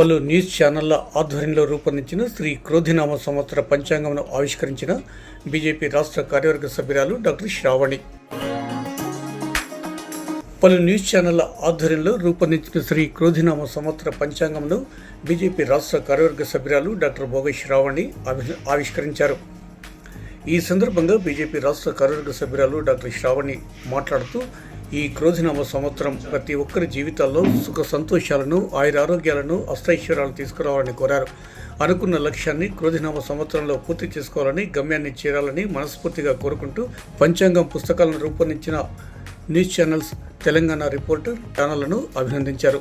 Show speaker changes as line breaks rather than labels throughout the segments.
పలు న్యూస్ ఛానళ్ళ ఆధ్వర్యంలో రూపొందించిన శ్రీ క్రోధినామ సంవత్సర పంచాంగంను ఆవిష్కరించిన బీజేపీ రాష్ట్ర కార్యవర్గ సభ్యురాలు డాక్టర్ శ్రావణి. పలు న్యూస్ ఛానళ్ళ ఆధ్వర్యంలో రూపొందించిన శ్రీ క్రోధినామ సంవత్సర పంచాంగంను బీజేపీ రాష్ట్ర కార్యవర్గ సభ్యురాలు డాక్టర్ భోగ శ్రావణి ఆవిష్కరించారు. ఈ సందర్భంగా బీజేపీ రాష్ట్ర కార్యవర్గ సభ్యురాలు డాక్టర్ శ్రావణి మాట్లాడుతూ ఈ క్రోధినామ సంవత్సరం ప్రతి ఒక్కరి జీవితాల్లో సుఖ సంతోషాలను ఆయుర ఆరోగ్యాలను అష్టైశ్వర్యాలను తీసుకురావాలని కోరారు. అనుకున్న లక్ష్యాన్ని క్రోధినామ సంవత్సరంలో పూర్తి చేసుకోవాలని గమ్యాన్ని చేరాలని మనస్ఫూర్తిగా కోరుకుంటూ పంచాంగం పుస్తకాలను రూపొందించిన న్యూస్ ఛానల్స్ తెలంగాణ రిపోర్టర్ ఛానళ్ళను అభినందించారు.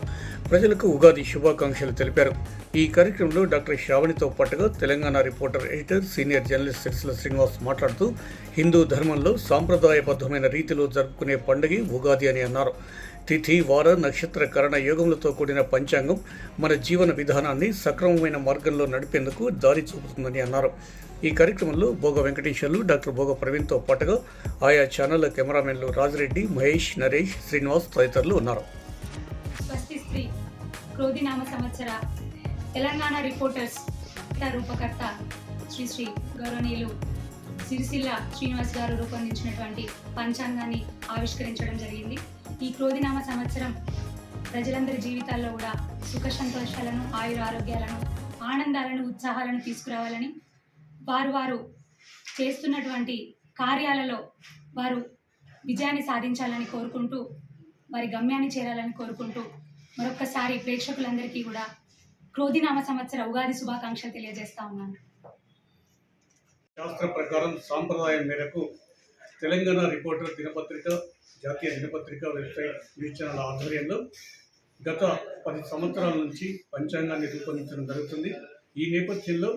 ప్రజలకు ఉగాది శుభాకాంక్షలు తెలిపారు. ఈ కార్యక్రమంలో డాక్టర్ శ్రావణితో పాటుగా Telangana reporter editor senior journalist Sirisilla Srinivas మాట్లాడుతూ హిందూ ధర్మంలో సాంప్రదాయబద్ధమైన రీతిలో జరుపుకునే పండుగ ఉగాది అని అన్నారు. తిథి వార నక్షత్ర కరణ యోగములతో కూడిన పంచాంగం మన జీవన విధానాన్ని సక్రమమైన మార్గంలో నడిపేందుకు దారి చూపుతుందని అన్నారు. ఈ కార్యక్రమంలో భోగ వెంకటేశ్వర్లు డాక్టర్ భోగ ప్రవీణ్తో పాటుగా ఆయా ఛానళ్ళ కెమెరామెన్లు రాజరెడ్డి మహేష్ నరేష్ శ్రీనివాస్ తదితరులు ఉన్నారు.
స్వస్తి క్రోధినామ సంవత్సర తెలంగాణ రిపోర్టర్స్ రూపకర్త శ్రీ శ్రీ గౌరవనీయులు సిరిసిల్ల శ్రీనివాస్ గారు రూపొందించినటువంటి పంచాంగాన్ని ఆవిష్కరించడం జరిగింది. ఈ క్రోధినామ సంవత్సరం ప్రజలందరి జీవితాల్లో కూడా సుఖ సంతోషాలను ఆయుర ఆరోగ్యాలను ఆనందాలను ఉత్సాహాలను తీసుకురావాలని వారు వారు చేస్తున్నటువంటి కార్యాలలో వారు విజయాన్ని సాధించాలని కోరుకుంటూ వారి గమ్యాన్ని చేరాలని కోరుకుంటూ మరొక్కసారి ప్రేక్షకులందరికీ కూడా క్రోధినామ సంవత్సర ఉగాది శుభాకాంక్షలు తెలియజేస్తా ఉన్నాను.
శాస్త్ర ప్రకారం సాంప్రదాయం మేరకు తెలంగాణ రిపోర్టర్ దినపత్రిక జాతీయ దినపత్రిక వెబ్సైట్ న్యూస్ ఛానల్ ఆధ్వర్యంలో గత పది సంవత్సరాల నుంచి పంచాంగాన్ని రూపొందించడం జరుగుతుంది. ఈ నేపథ్యంలో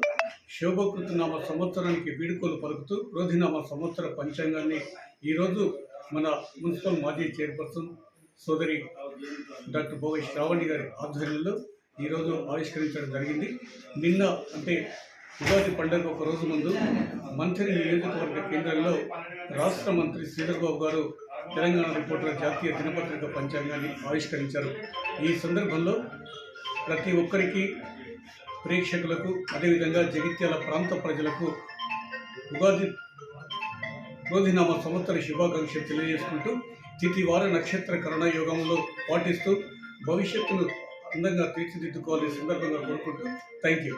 శోభకృతనామ సంవత్సరానికి వీడుకోలు పలుకుతూ క్రోధినామ సంవత్సర పంచాంగాన్ని ఈరోజు మన మున్సిపల్ మాజీ చైర్పర్సన్ సోదరి డాక్టర్ భోగేష్ శ్రావణి గారి ఆధ్వర్యంలో ఈరోజు ఆవిష్కరించడం జరిగింది. నిన్న అంటే ఉగాది పండుగ ఒక రోజు ముందు మంత్రి నియోజకవర్గ కేంద్రంలో రాష్ట్ర మంత్రి శ్రీధర్బాబు గారు తెలంగాణ రిపోర్టర్ జాతీయ దినపత్రిక పంచాంగాన్ని ఆవిష్కరించారు. ఈ సందర్భంలో ప్రతి ఒక్కరికి ప్రేక్షకులకు అదేవిధంగా జగిత్యాల ప్రాంత ప్రజలకు ఉగాది రోజునామ సంవత్సర శుభాకాంక్షలు తెలియజేసుకుంటూ తిథి వార నక్షత్ర కరణ యోగంలో పాటిస్తూ భవిష్యత్తును అందంగా తీర్చిదిద్దుకోవాలని సందర్భంగా కోరుకుంటూ థ్యాంక్ యూ